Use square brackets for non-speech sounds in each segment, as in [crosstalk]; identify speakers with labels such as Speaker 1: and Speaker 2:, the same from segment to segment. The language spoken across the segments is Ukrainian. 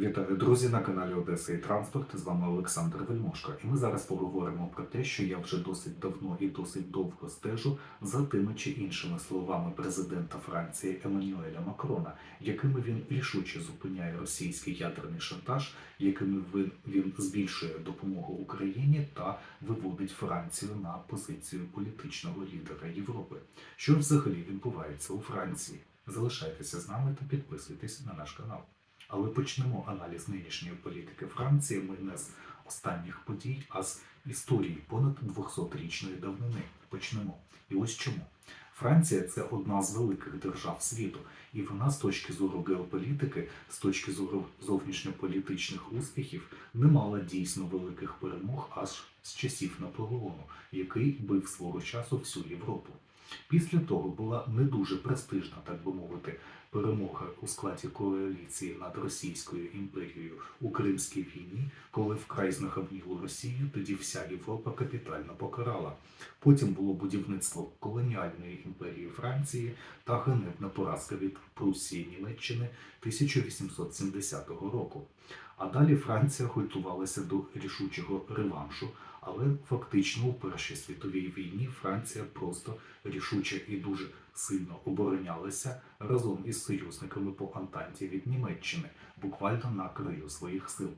Speaker 1: Вітаю, друзі, на каналі Одеса і Транспорт. З вами Олександр Вельмошко. І ми зараз поговоримо про те, що я вже досить давно і досить довго стежу за тими чи іншими словами президента Франції Еммануеля Макрона, якими він рішуче зупиняє російський ядерний шантаж, якими він, збільшує допомогу Україні та виводить Францію на позицію політичного лідера Європи. Що взагалі відбувається у Франції? Залишайтеся з нами та підписуйтесь на наш канал. Але почнемо аналіз нинішньої політики Франції ми не з останніх подій, а з історії понад 200-річної давнини. Почнемо. І ось чому. Франція це одна з великих держав світу, і вона з точки зору геополітики, з точки зору зовнішньополітичних успіхів, не мала дійсно великих перемог аж з часів Наполеону, який бив свого часу всю Європу. Після того була не дуже престижна, так би мовити, перемога у складі коаліції над Російською імперією у Кримській війні, коли вкрай знахабнілу Росію, тоді вся Європа капітально покарала. Потім було будівництво колоніальної імперії Франції та ганебна поразка від Прусії Німеччини 1870 року. А далі Франція готувалася до рішучого реваншу, але фактично у Першій світовій війні Франція просто рішуче і дуже сильно оборонялася разом із союзниками по Антанті від Німеччини, буквально на краю своїх сил.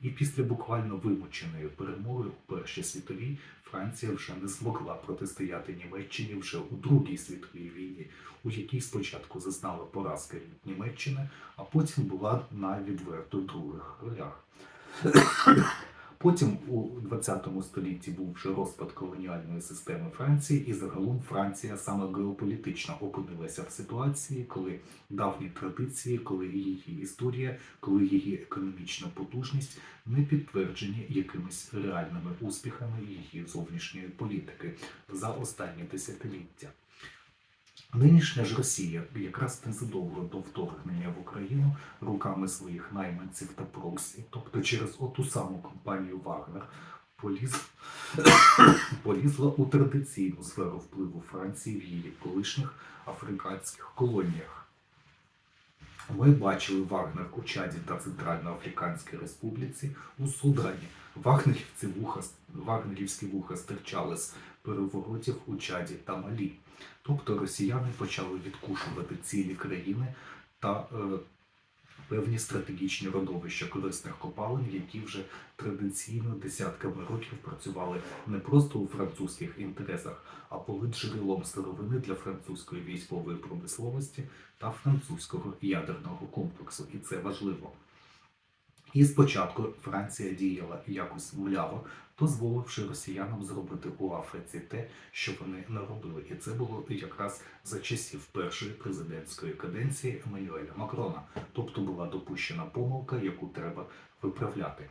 Speaker 1: І після буквально вимученої перемоги у Першій світовій Франція вже не змогла протистояти Німеччині вже у Другій світовій війні, у якій спочатку зазнала поразки від Німеччини, а потім була на відверто других ролях. Потім у 20 столітті був вже розпад колоніальної системи Франції, і загалом Франція саме геополітично опинилася в ситуації, коли давні традиції, коли її історія, коли її економічна потужність не підтверджені якимись реальними успіхами її зовнішньої політики за останні десятиліття. Нинішня ж Росія, якраз незадовго до вторгнення в Україну руками своїх найманців та проксі, тобто через оту саму компанію Вагнер, поліз, [coughs] полізла у традиційну сферу впливу Франції в її колишніх африканських колоніях. Ми бачили Вагнер у Чаді та Центральноафриканській Республіці у Судані. Вагнерівці вуха, вагнерівські вуха стирчали з переворотів у Чаді та Малі. Тобто росіяни почали відкушувати цілі країни та е, певні стратегічні родовища корисних копалин, які вже традиційно десятками років працювали не просто у французьких інтересах, а були джерелом сировини для французької військової промисловості та французького ядерного комплексу. І це важливо. І спочатку Франція діяла якось мляво, дозволивши росіянам зробити у Африці те, що вони не робили. І це було якраз за часів першої президентської каденції Еммануеля Макрона. Тобто була допущена помилка, яку треба виправляти.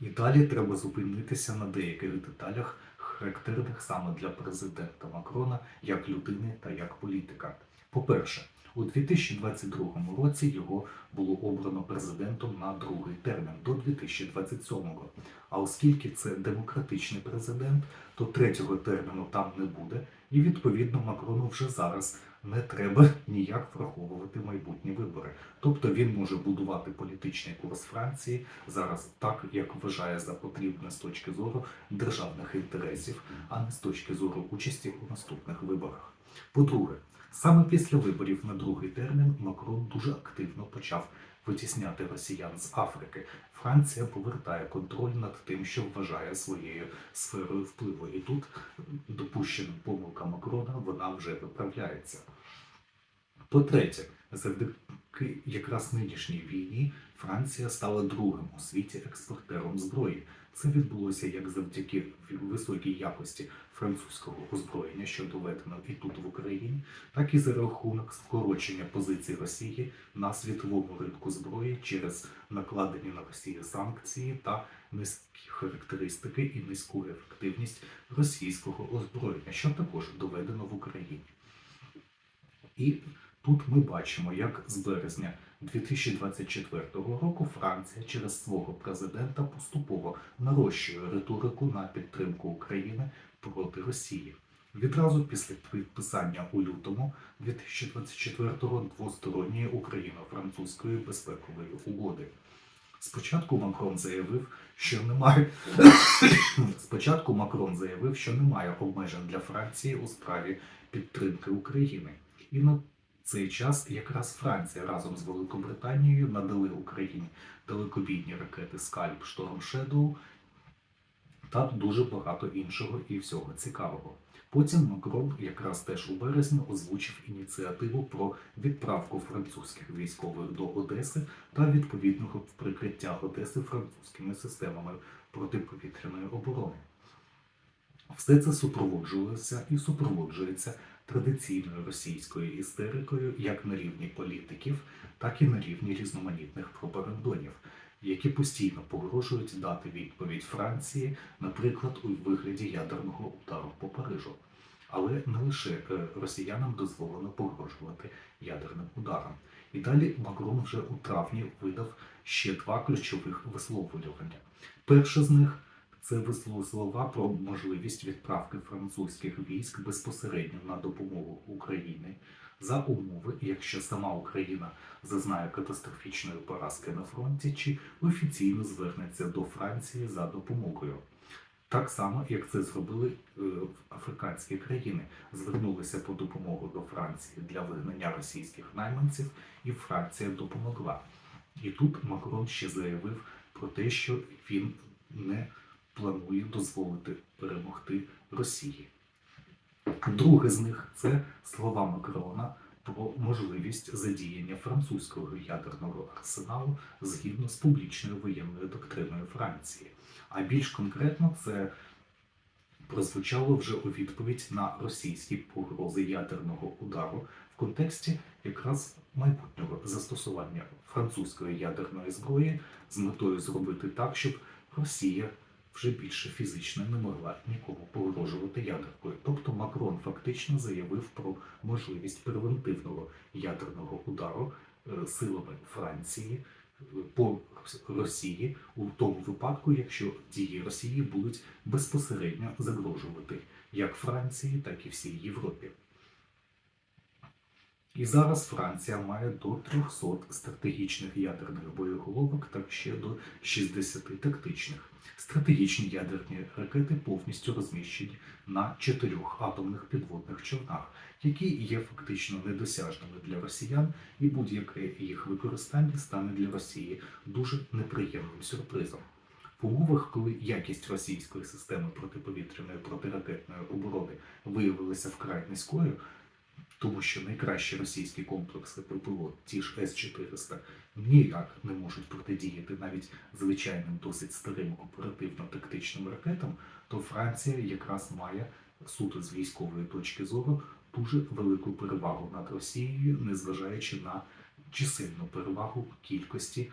Speaker 1: І далі треба зупинитися на деяких деталях, характерних саме для президента Макрона як людини та як політика. По-перше, у 2022 році його було обрано президентом на другий термін до 2027-го. А оскільки це демократичний президент, то третього терміну там не буде, і відповідно Макрону вже зараз не треба ніяк враховувати майбутні вибори. Тобто він може будувати політичний курс Франції зараз так, як вважає за потрібне з точки зору державних інтересів, а не з точки зору участі у наступних виборах. По-друге, Саме після виборів на другий термін Макрон дуже активно почав витісняти росіян з Африки. Франція повертає контроль над тим, що вважає своєю сферою впливу. І тут допущена помилка Макрона вона вже виправляється. По-третє, завдяки якраз нинішній війні Франція стала другим у світі експортером зброї. Це відбулося як завдяки високій якості французького озброєння, що доведено і тут в Україні, так і за рахунок скорочення позицій Росії на світовому ринку зброї через накладені на Росію санкції та низькі характеристики і низьку ефективність російського озброєння, що також доведено в Україні. І тут ми бачимо, як з березня 2024 року Франція через свого президента поступово нарощує риторику на підтримку України проти Росії. Відразу після підписання у лютому 2024-го двосторонньої україно-французької безпекової угоди. Спочатку Макрон заявив, що немає [coughs] спочатку Макрон заявив, що немає обмежень для Франції у справі підтримки України. І на цей час якраз Франція разом з Великобританією надали Україні далекобійні ракети Скальп Шторм Шедоу та дуже багато іншого і всього цікавого. Потім Макрон якраз теж у березні озвучив ініціативу про відправку французьких військових до Одеси та відповідного прикриття Одеси французькими системами протиповітряної оборони. Все це супроводжувалося і супроводжується традиційною російською істерикою як на рівні політиків, так і на рівні різноманітних пропагандонів, які постійно погрожують дати відповідь Франції, наприклад, у вигляді ядерного удару по Парижу. Але не лише е, росіянам дозволено погрожувати ядерним ударом. І далі Макрон вже у травні видав ще два ключових висловлювання. Перше з них це вислов слова про можливість відправки французьких військ безпосередньо на допомогу Україні за умови, якщо сама Україна зазнає катастрофічної поразки на фронті чи офіційно звернеться до Франції за допомогою. Так само, як це зробили е, африканські країни, звернулися по допомогу до Франції для вигнання російських найманців, і Франція допомогла. І тут Макрон ще заявив про те, що він не планує дозволити перемогти Росії. Друге з них це слова Макрона про можливість задіяння французького ядерного арсеналу згідно з публічною воєнною доктриною Франції. А більш конкретно це прозвучало вже у відповідь на російські погрози ядерного удару в контексті якраз майбутнього застосування французької ядерної зброї з метою зробити так, щоб Росія вже більше фізично не могла нікому погрожувати ядеркою. Тобто Макрон фактично заявив про можливість превентивного ядерного удару е, силами Франції е, по Росії у тому випадку, якщо дії Росії будуть безпосередньо загрожувати як Франції, так і всій Європі. І зараз Франція має до 300 стратегічних ядерних боєголовок та ще до 60 тактичних. Стратегічні ядерні ракети повністю розміщені на чотирьох атомних підводних човнах, які є фактично недосяжними для росіян, і будь-яке їх використання стане для Росії дуже неприємним сюрпризом. В умовах, коли якість російської системи протиповітряної протиракетної оборони виявилася вкрай низькою, тому що найкращі російські комплекси ППО, ті ж С-400, ніяк не можуть протидіяти навіть звичайним досить старим оперативно-тактичним ракетам, то Франція якраз має суто з військової точки зору дуже велику перевагу над Росією, незважаючи на чисельну перевагу кількості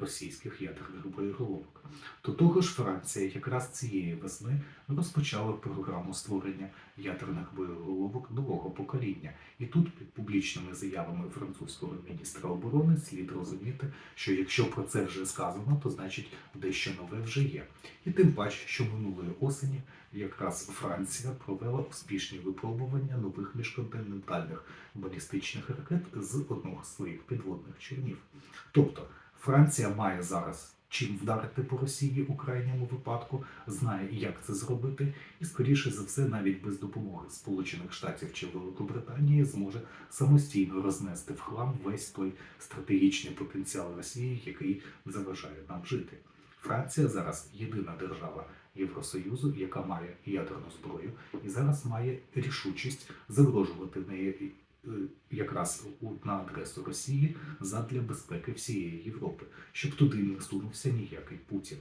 Speaker 1: російських ядерних боєголовок. До того ж, Франція якраз цієї весни розпочала програму створення ядерних боєголовок нового покоління. І тут під публічними заявами французького міністра оборони слід розуміти, що якщо про це вже сказано, то значить дещо нове вже є. І тим паче, що минулої осені якраз Франція провела успішні випробування нових міжконтинентальних балістичних ракет з одного з своїх підводних човнів. Тобто Франція має зараз чим вдарити по Росії у крайньому випадку, знає, як це зробити, і, скоріше за все, навіть без допомоги Сполучених Штатів чи Великобританії зможе самостійно рознести в хлам весь той стратегічний потенціал Росії, який заважає нам жити. Франція зараз єдина держава Євросоюзу, яка має ядерну зброю, і зараз має рішучість загрожувати неї якраз у- на адресу Росії задля безпеки всієї Європи, щоб туди не сунувся ніякий Путін.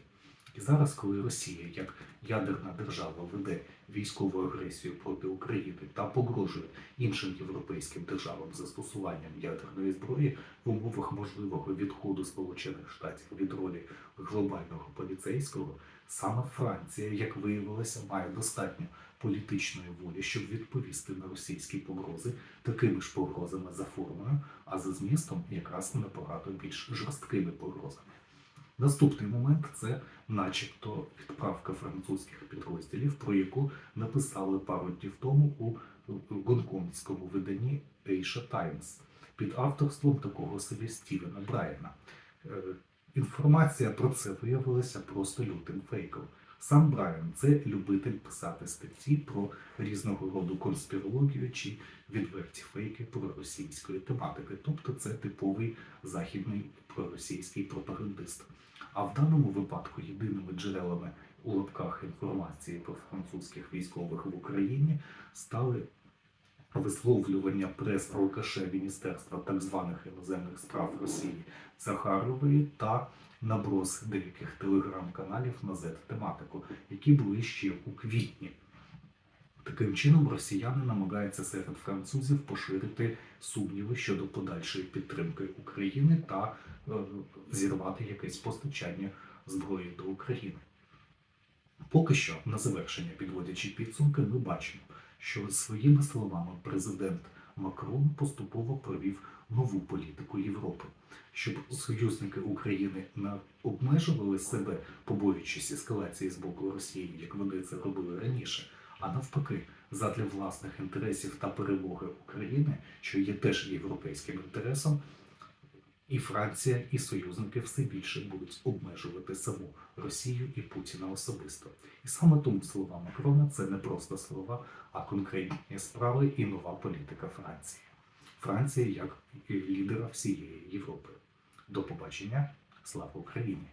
Speaker 1: І зараз, коли Росія як ядерна держава веде військову агресію проти України та погрожує іншим європейським державам застосуванням ядерної зброї в умовах можливого відходу Сполучених Штатів від ролі глобального поліцейського, саме Франція, як виявилося, має достатньо політичної волі, щоб відповісти на російські погрози такими ж погрозами за формою, а за змістом якраз набагато більш жорсткими погрозами. Наступний момент це, начебто, відправка французьких підрозділів, про яку написали пару днів тому у гонконгському виданні Asia Times під авторством такого собі Стівена Брайана. Е, Інформація про це виявилася просто лютим фейком. Сам Брайан це любитель писати статті про різного роду конспірологію чи відверті фейки про російської тематики. Тобто це типовий західний проросійський пропагандист. А в даному випадку єдиними джерелами у лапках інформації про французьких військових в Україні стали висловлювання прес-алкаша Міністерства так званих іноземних справ Росії Захарової та наброс деяких телеграм-каналів на Z-тематику, які були ще у квітні. Таким чином, росіяни намагаються серед французів поширити сумніви щодо подальшої підтримки України та е, зірвати якесь постачання зброї до України. Поки що, на завершення підводячи підсумки, ми бачимо, що своїми словами президент Макрон поступово провів нову політику Європи, щоб союзники України не обмежували себе, побоюючись ескалації з боку Росії, як вони це робили раніше, а навпаки, задля власних інтересів та перемоги України, що є теж європейським інтересом, і Франція, і союзники все більше будуть обмежувати саму Росію і Путіна особисто. І саме тому слова Макрона це не просто слова, а конкретні справи і нова політика Франції. Франції як лідера всієї Європи. До побачення, слава Україні!